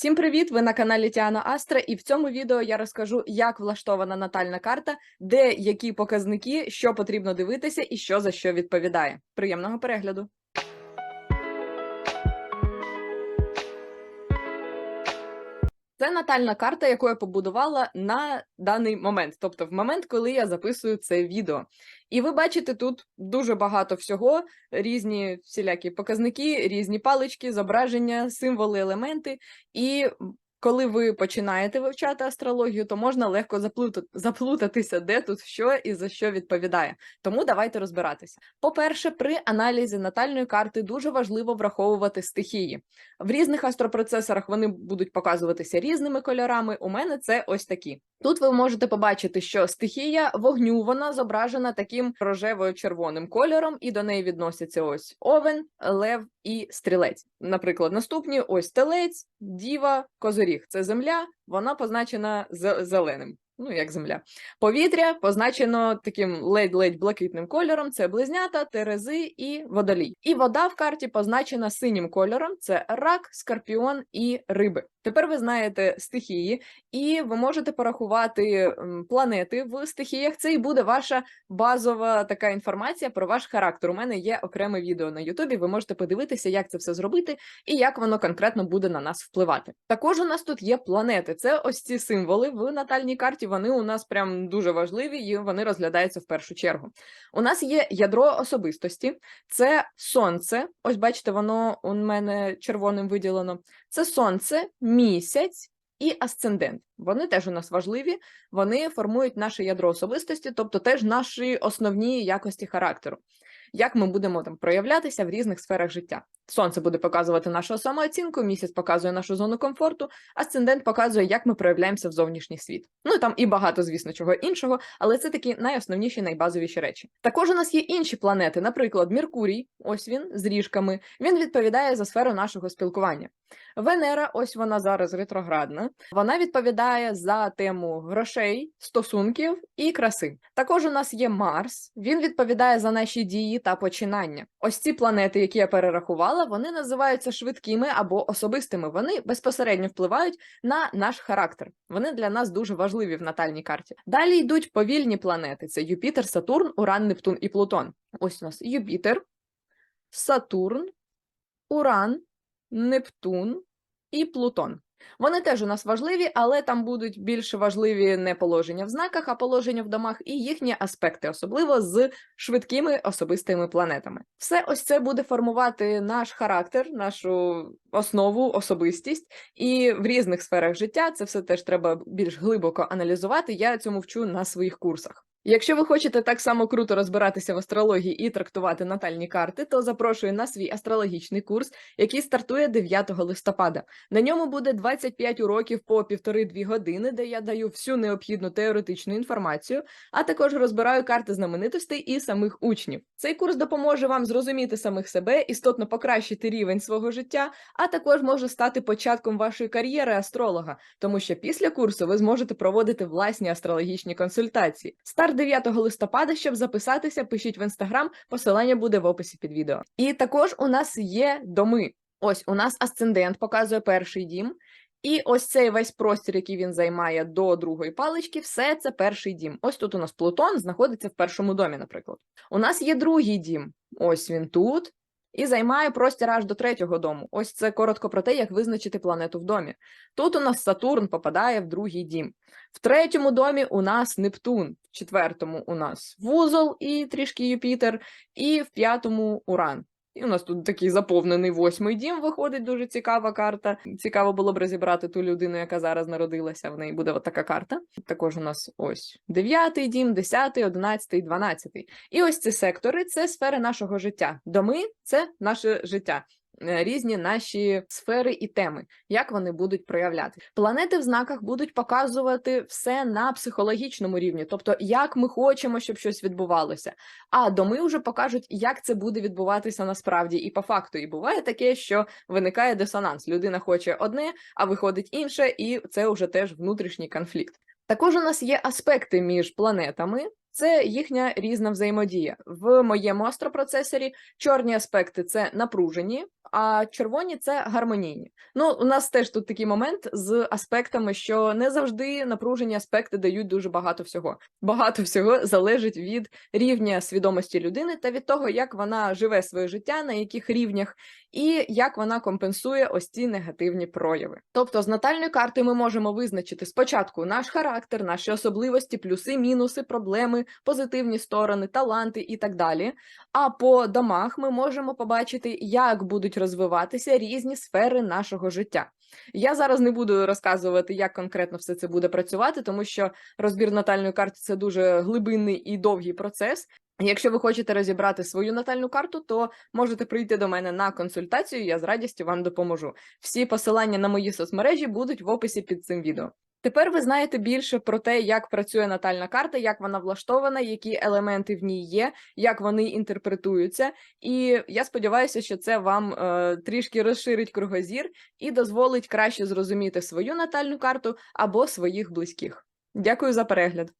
Всім привіт! Ви на каналі Тіана Астра, і в цьому відео я розкажу, як влаштована натальна карта, де які показники, що потрібно дивитися і що за що відповідає. Приємного перегляду! Це натальна карта, яку я побудувала на даний момент, тобто в момент, коли я записую це відео. І ви бачите тут дуже багато всього, різні всілякі показники, різні палички, зображення, символи, елементи. І коли ви починаєте вивчати астрологію, то можна легко заплутатися, де тут що і за що відповідає. Тому давайте розбиратися. По-перше, при аналізі натальної карти дуже важливо враховувати стихії. В різних астропроцесорах вони будуть показуватися різними кольорами. У мене це ось такі. Тут ви можете побачити, що стихія вогню вона зображена таким рожево-червоним кольором, і до неї відносяться ось овен, лев і стрілець. Наприклад, наступні ось телець, діва, козоріг. Це земля, вона позначена зеленим. Ну, як земля. Повітря позначено таким ледь-ледь блакитним кольором: це близнята, терези і водолій. І вода в карті позначена синім кольором: це рак, скорпіон і риби. Тепер ви знаєте стихії, і ви можете порахувати планети в стихіях. Це і буде ваша базова така інформація про ваш характер. У мене є окреме відео на Ютубі. Ви можете подивитися, як це все зробити і як воно конкретно буде на нас впливати. Також у нас тут є планети. Це ось ці символи в натальній карті. Вони у нас прям дуже важливі, і вони розглядаються в першу чергу. У нас є ядро особистості, це сонце. Ось бачите, воно у мене червоним виділено. Це сонце, місяць і асцендент. Вони теж у нас важливі, вони формують наше ядро особистості, тобто теж наші основні якості характеру. Як ми будемо там проявлятися в різних сферах життя. Сонце буде показувати нашу самооцінку, місяць показує нашу зону комфорту, асцендент показує, як ми проявляємося в зовнішній світ. Ну там і багато, звісно, чого іншого, але це такі найосновніші, найбазовіші речі. Також у нас є інші планети, наприклад, Меркурій, ось він з ріжками. Він відповідає за сферу нашого спілкування. Венера, ось вона зараз ретроградна. Вона відповідає за тему грошей, стосунків і краси. Також у нас є Марс. Він відповідає за наші дії та починання. Ось ці планети, які я перерахувала, вони називаються швидкими або особистими. Вони безпосередньо впливають на наш характер. Вони для нас дуже важливі в натальній карті. Далі йдуть повільні планети: це Юпітер, Сатурн, Уран, Нептун і Плутон. Ось у нас Юпітер, Сатурн, Уран. Нептун і Плутон. Вони теж у нас важливі, але там будуть більш важливі не положення в знаках, а положення в домах і їхні аспекти, особливо з швидкими особистими планетами. Все ось це буде формувати наш характер, нашу основу, особистість, і в різних сферах життя це все теж треба більш глибоко аналізувати. Я цьому вчу на своїх курсах. Якщо ви хочете так само круто розбиратися в астрології і трактувати натальні карти, то запрошую на свій астрологічний курс, який стартує 9 листопада. На ньому буде 25 уроків по півтори-дві години, де я даю всю необхідну теоретичну інформацію, а також розбираю карти знаменитостей і самих учнів. Цей курс допоможе вам зрозуміти самих себе, істотно покращити рівень свого життя, а також може стати початком вашої кар'єри астролога, тому що після курсу ви зможете проводити власні астрологічні консультації. Старт 9 листопада, щоб записатися, пишіть в інстаграм, посилання буде в описі під відео. І також у нас є доми. Ось у нас асцендент показує перший дім. І ось цей весь простір, який він займає до другої палички, все це перший дім. Ось тут у нас Плутон знаходиться в першому домі, наприклад. У нас є другий дім. Ось він тут. І займає простір аж до третього дому. Ось це коротко про те, як визначити планету в домі. Тут у нас Сатурн попадає в другий дім. В третьому домі у нас Нептун, в четвертому у нас вузол і трішки Юпітер, і в п'ятому Уран. І у нас тут такий заповнений восьмий дім виходить дуже цікава карта. Цікаво було б розібрати ту людину, яка зараз народилася. В неї буде от така карта. Також у нас ось дев'ятий дім, десятий, одинадцятий, дванадцятий. І ось ці сектори це сфери нашого життя. Доми це наше життя. Е, Різні наші сфери і теми, як вони будуть проявляти. Планети в знаках будуть показувати все на психологічному рівні, тобто як ми хочемо, щоб щось відбувалося. А доми вже покажуть, як це буде відбуватися насправді і по факту. І буває таке, що виникає дисонанс. Людина хоче одне, а виходить інше, і це вже теж внутрішній конфлікт. Також у нас є аспекти між планетами. Це їхня різна взаємодія. В моєму астропроцесорі чорні аспекти це напружені, а червоні це гармонійні. Ну, у нас теж тут такий момент з аспектами, що не завжди напружені аспекти дають дуже багато всього. Багато всього залежить від рівня свідомості людини та від того, як вона живе своє життя, на яких рівнях, і як вона компенсує ось ці негативні прояви. Тобто, з натальної карти ми можемо визначити спочатку наш характер, наші особливості, плюси, мінуси, проблеми, позитивні сторони, таланти і так далі. А по домах ми можемо побачити, як будуть розвиватися різні сфери нашого життя. Я зараз не буду розказувати, як конкретно все це буде працювати, тому що розбір натальної карти це дуже глибинний і довгий процес. Якщо ви хочете розібрати свою натальну карту, то можете прийти до мене на консультацію, я з радістю вам допоможу. Всі посилання на мої соцмережі будуть в описі під цим відео. Тепер ви знаєте більше про те, як працює натальна карта, як вона влаштована, які елементи в ній є, як вони інтерпретуються. І я сподіваюся, що це вам е, трішки розширить кругозір і дозволить краще зрозуміти свою натальну карту або своїх близьких. Дякую за перегляд.